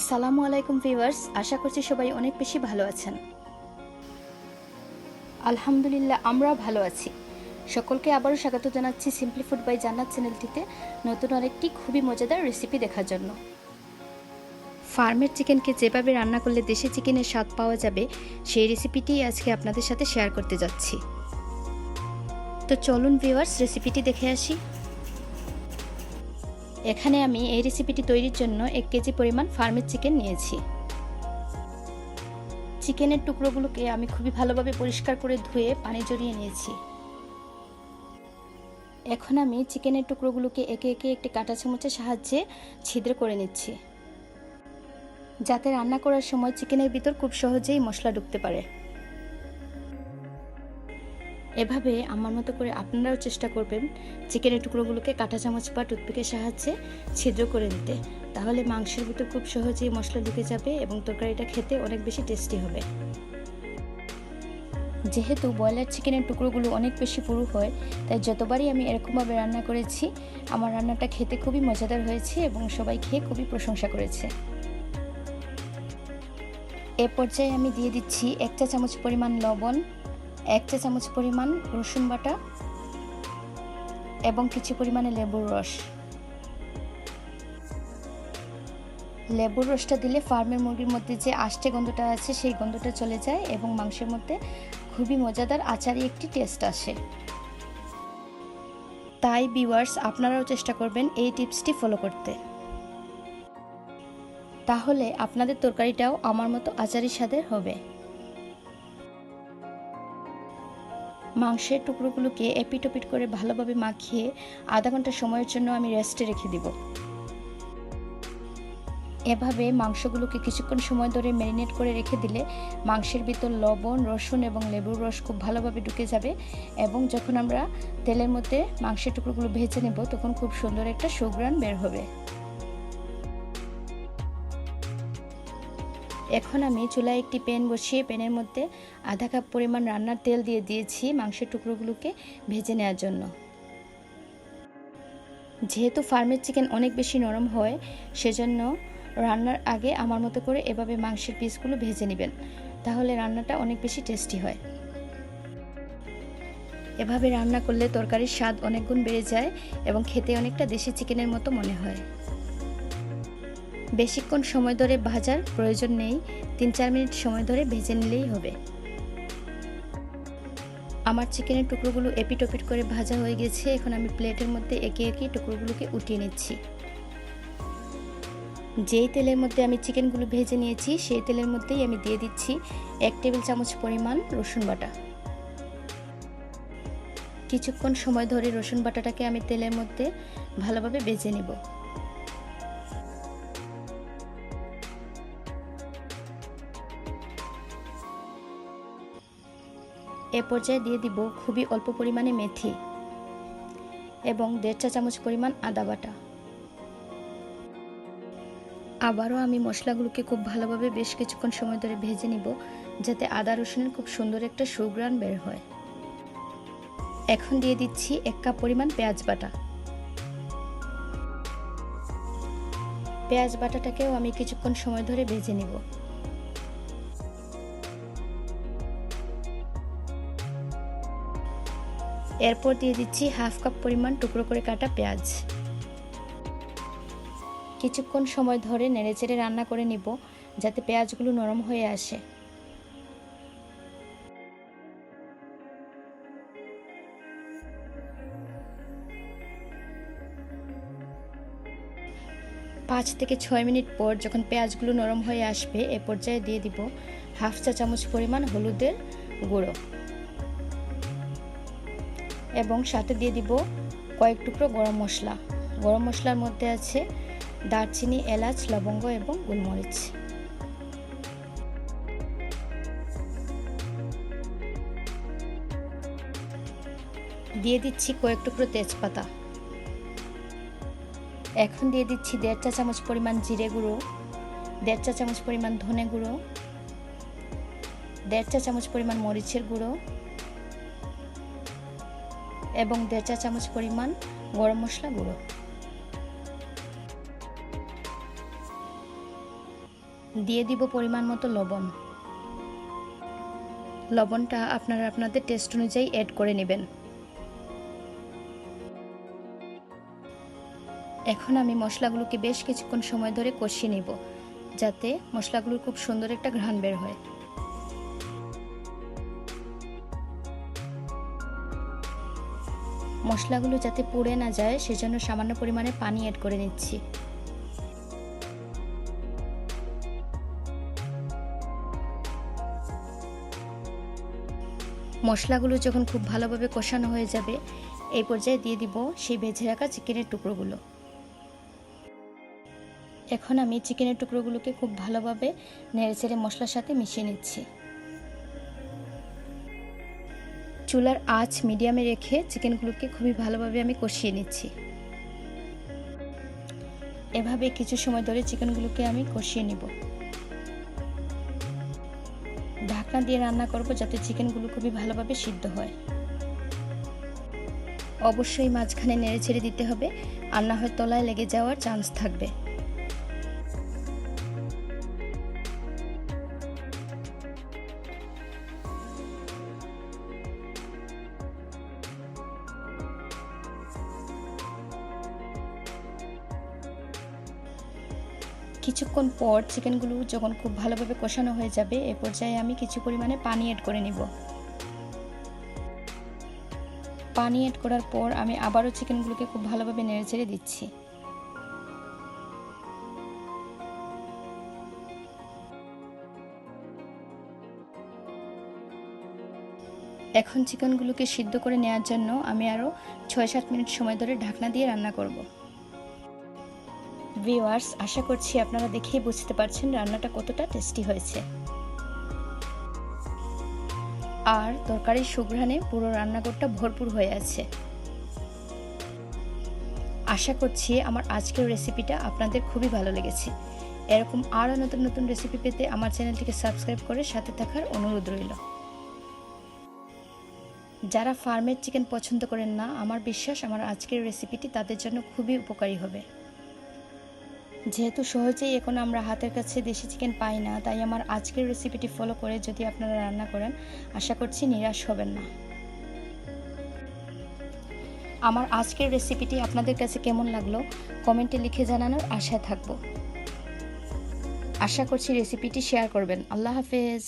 আসসালামু আলাইকুম ভিউয়ার্স, আশা করছি সবাই অনেক বেশি ভালো আছেন। আলহামদুলিল্লাহ, আমরাও ভালো আছি। সকলকে আবারও স্বাগত জানাচ্ছি সিম্পলি ফুড বাই জান্নাত চ্যানেলটিতে, নতুন আরেকটি খুবই মজাদার রেসিপি দেখার জন্য। ফার্মের চিকেনকে যেভাবে রান্না করলে দেশি চিকেনের স্বাদ পাওয়া যাবে, সেই রেসিপিটি আজকে আপনাদের সাথে শেয়ার করতে যাচ্ছি। তো চলুন ভিউয়ার্স রেসিপিটি দেখে আসি। এখানে আমি এই রেসিপিটি তৈরির জন্য এক কেজি পরিমাণ ফার্মের চিকেন নিয়েছি। চিকেনের টুকরোগুলোকে আমি খুবই ভালোভাবে পরিষ্কার করে ধুয়ে পানি জড়িয়ে নিয়েছি। এখন আমি চিকেনের টুকরোগুলোকে একে একে একটি কাঁটা চামচের সাহায্যে ছিদ্র করে নিচ্ছি। যাতে রান্না করার সময় চিকেনের ভিতর খুব সহজেই মশলা ঢুকতে পারে। এভাবে আমার মতো করে আপনারাও চেষ্টা করবেন চিকেনের টুকরোগুলোকে কাঁটা চামচ বা টুথপিকের সাহায্যে ছিদ্র করে নিতে। তাহলে মাংসের ভিতর খুব সহজেই মশলা ঢুকে যাবে এবং তরকারিটা খেতে অনেক বেশি টেস্টি হবে। যেহেতু ব্রয়লার চিকেনের টুকরোগুলো অনেক বেশি পুরু হয়, তাই যতবারই আমি এরকমভাবে রান্না করেছি, আমার রান্নাটা খেতে খুবই মজাদার হয়েছে এবং সবাই খেয়ে খুবই প্রশংসা করেছে। এ পর্যায়ে আমি দিয়ে দিচ্ছি এক চা চামচ পরিমাণ লবণ এক চা চামচ পরিমাণ রসুন বাটা এবং কিছু পরিমাণে লেবুর রস। লেবুর রসটা দিলে ফার্মের মুরগির মধ্যে যে আষ্টে গন্ধটা আছে, সেই গন্ধটা চলে যায় এবং মাংসের মধ্যে খুবই মজাদার, আচারি একটি টেস্ট আসে। তাই বিওয়ার্স আপনারাও চেষ্টা করবেন এই টিপসটি ফলো করতে। তাহলে আপনাদের তরকারিটাও আমার মতো আচারির স্বাদের হবে। মাংসের টুকরোগুলোকে এপিটোপিট করে ভালোভাবে মাখিয়ে আধা ঘণ্টা সময়ের জন্য আমি রেস্টে রেখে দিব। এভাবে মাংসগুলোকে কিছুক্ষণ সময় ধরে ম্যারিনেট করে রেখে দিলে মাংসের ভিতর লবণ, রসুন এবং লেবুর রস খুব ভালোভাবে ঢুকে যাবে এবং যখন আমরা তেলের মধ্যে মাংসের টুকরোগুলো ভেজে নেব, তখন খুব সুন্দর একটা সুগ্রান বের হবে। এখন আমি চুলায় একটি প্যান বসিয়ে প্যানের মধ্যে আধা কাপ পরিমাণ রান্নার তেল দিয়ে দিয়েছি মাংসের টুকরোগুলোকে ভেজে নেওয়ার জন্য। যেহেতু ফার্মের চিকেন অনেক বেশি নরম হয়, সেজন্য রান্নার আগে আমার মতো করে এভাবে মাংসের পিসগুলো ভেজে নেবেন, তাহলে রান্নাটা অনেক বেশি টেস্টি হয়। এভাবে রান্না করলে তরকারির স্বাদ অনেক গুণ বেড়ে যায় এবং খেতে অনেকটা দেশি চিকেনের মতো মনে হয়। বেশিক্ষণ সময় ধরে ভাজার প্রয়োজন নেই তিন চার মিনিট সময় ধরে ভেজে নিলেই হবে। আমার চিকেনের টুকরোগুলো এপিটোপিট করে ভাজা হয়ে গেছে, এখন আমি প্লেটের মধ্যে একে একে টুকরোগুলোকে উঠিয়ে নিচ্ছি। যেই তেলের মধ্যে আমি চিকেনগুলো ভেজে নিয়েছি, সেই তেলের মধ্যেই আমি দিয়ে দিচ্ছি এক টেবিল চামচ পরিমাণ রসুন বাটা। কিছুক্ষণ সময় ধরে রসুন বাটাটাকে আমি তেলের মধ্যে ভালোভাবে ভেজে নেব। এ পর্যায়ে দিয়ে দিব খুবই অল্প পরিমাণে মেথি এবং দেড় চা চামচ পরিমাণ আদা বাটা। আবারও আমি মশলাগুলোকে খুব ভালোভাবে বেশ কিছুক্ষণ সময় ধরে ভেজে নিব যাতে আদা রসুনের খুব সুন্দর একটা সুগ্রান বের হয়। এখন দিয়ে দিচ্ছি এক কাপ পরিমাণ পেঁয়াজ বাটা। পেঁয়াজ বাটাটাকেও আমি কিছুক্ষণ সময় ধরে ভেজে নিব। এরপর দিয়ে দিচ্ছি হাফ কাপ পরিমাণ টুকরো করে কাটা পেঁয়াজ। কিছুক্ষণ সময় ধরে নেড়েচেড়ে রান্না করে নিব, যাতে পেঁয়াজগুলো নরম হয়ে আসে। পাঁচ থেকে ছয় মিনিট পর যখন পেঁয়াজগুলো নরম হয়ে আসবে, এ পর্যায়ে দিয়ে দিব হাফ চা চামচ পরিমাণ হলুদের গুঁড়ো। এবং সাথে দিয়ে দিব কয়েক টুকরো গরম মশলা। গরম মশলার মধ্যে আছে দারচিনি, এলাচ, লবঙ্গ এবং গোলমরিচ। দিয়ে দিচ্ছি কয়েক টুকরো তেজপাতা। এখন দিয়ে দিচ্ছি দেড় চা চামচ পরিমাণ জিরে গুঁড়ো, দেড় চা চামচ পরিমাণ ধনে গুঁড়ো, দেড় চা চামচ পরিমাণ মরিচের গুঁড়ো এবং দেড় চা চামচ পরিমাণ গরম মশলা গুঁড়ো। দিয়ে দিব পরিমাণ মতো লবণ। লবণটা আপনারা আপনাদের টেস্ট অনুযায়ী অ্যাড করে নেবেন। এখন আমি মশলাগুলোকে বেশ কিছুক্ষণ সময় ধরে কষিয়ে নেব, যাতে মশলাগুলোর খুব সুন্দর একটা ঘ্রাণ বের হয়। মশলাগুলো যাতে পুড়ে না যায়, সেজন্য সামান্য পরিমাণে পানি অ্যাড করে নিচ্ছি। মশলাগুলো যখন খুব ভালোভাবে কষানো হয়ে যাবে, এই পর্যায়ে দিয়ে দিব সেই ভেজে রাখা চিকেনের টুকরোগুলো। এখন আমি চিকেনের টুকরোগুলোকে খুব ভালোভাবে নেড়ে নেড়েচেড়ে মশলার সাথে মিশিয়ে নিচ্ছি। চুলার আঁচ মিডিয়ামে রেখে চিকেনগুলোকে খুবই ভালোভাবে আমি কষিয়ে নিচ্ছি। এভাবে কিছু সময় ধরে চিকেনগুলোকে আমি কষিয়ে নিব। ঢাকনা দিয়ে রান্না করব যাতে চিকেনগুলো খুবই ভালোভাবে সিদ্ধ হয়। অবশ্যই মাঝখানে নেড়ে ছেড়ে দিতে হবে, আর না হয় তলায় লেগে যাওয়ার চান্স থাকবে। কিছুক্ষণ পর চিকেনগুলো যখন খুব ভালোভাবে কষানো হয়ে যাবে, এ পর্যায়ে আমি কিছু পরিমাণে পানি অ্যাড করে নিব। পানি অ্যাড করার পর আমি আবারও চিকেনগুলোকে খুব ভালোভাবে নেড়ে নেড়েচেড়ে দিচ্ছি। এখন চিকেনগুলোকে সিদ্ধ করে নেওয়ার জন্য আমি আরও ছয় সাত মিনিট সময় ধরে ঢাকনা দিয়ে রান্না করব। ভিওয়ার্স আশা করছি আপনারা দেখেই বুঝতে পারছেন রান্নাটা কতটা টেস্টি হয়েছে। আর তরকারির সুঘ্রাণে পুরো রান্নাঘরটা ভরপুর হয়ে আছে। আশা করছি আমার আজকের রেসিপিটা আপনাদের খুবই ভালো লেগেছে। এরকম আরও নতুন নতুন রেসিপি পেতে আমার চ্যানেলটিকে সাবস্ক্রাইব করে সাথে থাকার অনুরোধ রইল। যারা ফার্মের চিকেন পছন্দ করেন না, আমার বিশ্বাস আমার আজকের রেসিপিটি তাদের জন্য খুবই উপকারী হবে। যেহেতু সহজেই এখন আমরা হাতের কাছে দেশি চিকেন পাই না, তাই আমার আজকের রেসিপিটি ফলো করে যদি আপনারা রান্না করেন, আশা করছি নিরাশ হবেন না। আমার আজকের রেসিপিটি আপনাদের কাছে কেমন লাগল কমেন্টে লিখে জানানোর আশায় থাকব। আশা করছি রেসিপিটি শেয়ার করবেন। আল্লাহ হাফেজ।